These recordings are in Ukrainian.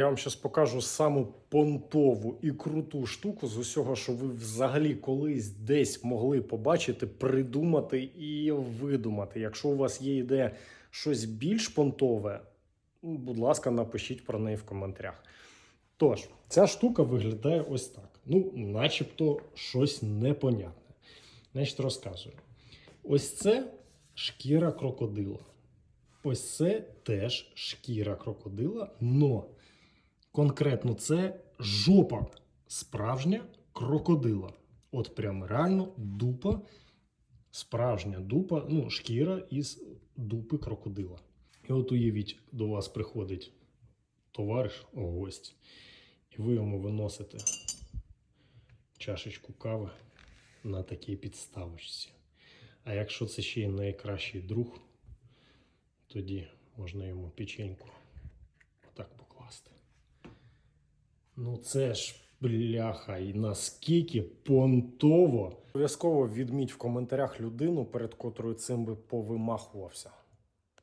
Я вам зараз покажу саму понтову і круту штуку з усього, що ви взагалі колись десь могли побачити, придумати і видумати. Якщо у вас є ідея щось більш понтове, ну, будь ласка, напишіть про неї в коментарях. Тож, ця штука виглядає ось так. Ну, начебто щось непонятне. Значить, розказую. Ось це шкіра крокодила. Ось це теж шкіра крокодила, но конкретно це жопа справжня крокодила. От прям реально дупа, справжня дупа, ну, шкіра із дупи крокодила. І от уявіть, до вас приходить товариш, гость, і ви йому виносите чашечку кави на такій підставочці. А якщо це ще й найкращий друг, тоді можна йому печеньку отак покласти. Ну це ж бляха, і наскільки понтово. Обов'язково відміть в коментарях людину, перед котрою цим би повимахувався.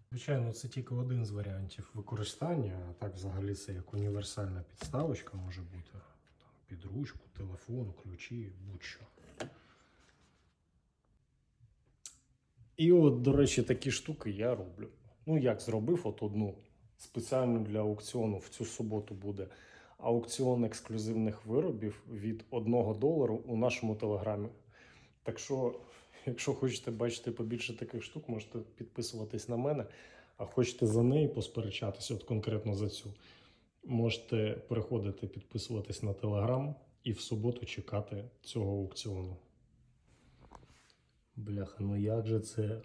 Звичайно, це тільки один з варіантів використання, а так взагалі це як універсальна підставочка може бути. Там, під ручку, телефон, ключі, будь-що. І от, до речі, такі штуки я роблю. Ну, як зробив, от одну спеціально для аукціону в цю суботу буде аукціон ексклюзивних виробів від 1 долару у нашому телеграмі. Так що, якщо хочете бачити побільше таких штук, можете підписуватись на мене, а хочете за неї посперечатися, от конкретно за цю, можете переходити, підписуватись на телеграм і в суботу чекати цього аукціону. Бляха, ну як же це